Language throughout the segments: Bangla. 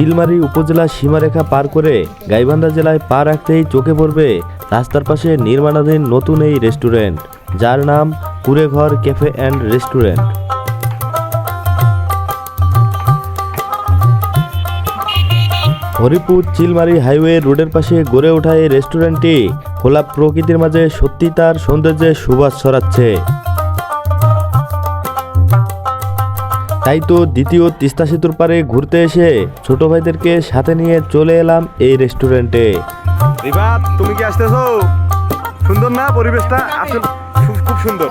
চিলমারি উপজেলা সীমারেখা পার করে গাইবান্ধা জেলায় পা রাখতেই চোখে পড়বে রাস্তার পাশে নির্মাণাধীন নতুন এই রেস্টুরেন্ট, যার নাম কুড়েঘর cafe and restaurant. Haripur Chilmari highway রোডের পাশে গড়ে ওঠা এই রেস্টুরেন্টটি খোলা প্রকৃতির মাঝে সত্যি তার সৌন্দর্যের সুবাস ছড়াচ্ছে। তাই তো দ্বিতীয় তিস্তা সেতুর পারে ঘুরতে এসে ছোট ভাইদেরকে সাথে নিয়ে চলে এলাম এই রেস্টুরেন্টে। তুমি কি আসতেছো? সুন্দর না পরিবেশটা? আসলে খুব খুব সুন্দর।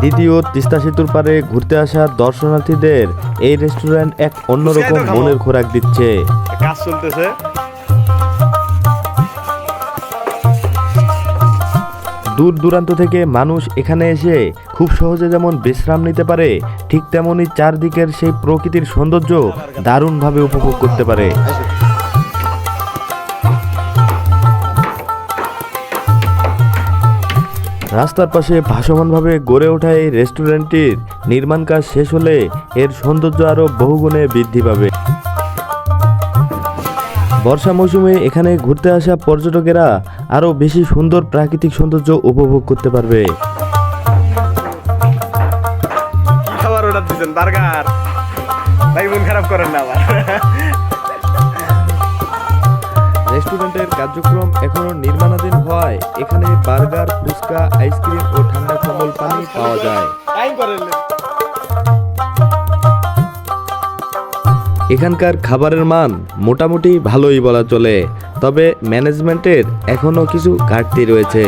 দ্বিতীয় তিস্তা সেতুর পারে ঘুরতে আসা দর্শনার্থীদের এই রেস্টুরেন্ট এক অন্যরকম মনের খোরাক দিচ্ছে। কাজ চলতেছে। দূর দূরান্ত থেকে মানুষ এখানে এসে খুব সহজে যেমন বিশ্রাম নিতে পারে, ঠিক তেমনই চারদিকের সেই প্রকৃতির সৌন্দর্য দারুণভাবে উপভোগ করতে পারে। রাস্তার পাশে ভাসমানভাবে গড়ে ওঠা এই রেস্টুরেন্টটির নির্মাণ কাজ শেষ হলে এর সৌন্দর্য আরও বহুগুণে বৃদ্ধি পাবে। বর্ষা মৌসুমে এখানে ঘুরতে আসা পর্যটকেরা আরও বেশি সুন্দর প্রাকৃতিক সৌন্দর্য উপভোগ করতে পারবে। খাবার অর্ডার দিচ্ছেন বার্গার? ভাই মন খারাপ করেন না আবার। রেস্টুরেন্টের কার্যক্রম এখনও নির্মাণাধীন হওয়ায় এখানে বার্গার ফুচকা আইসক্রিম ও ঠান্ডা কোমল পানি পাওয়া যায়। এখানকার খাবারের মান মোটামুটি ভালোই বলা চলে তবে ম্যানেজমেন্টের এখনও কিছু ঘাটতি রয়েছে।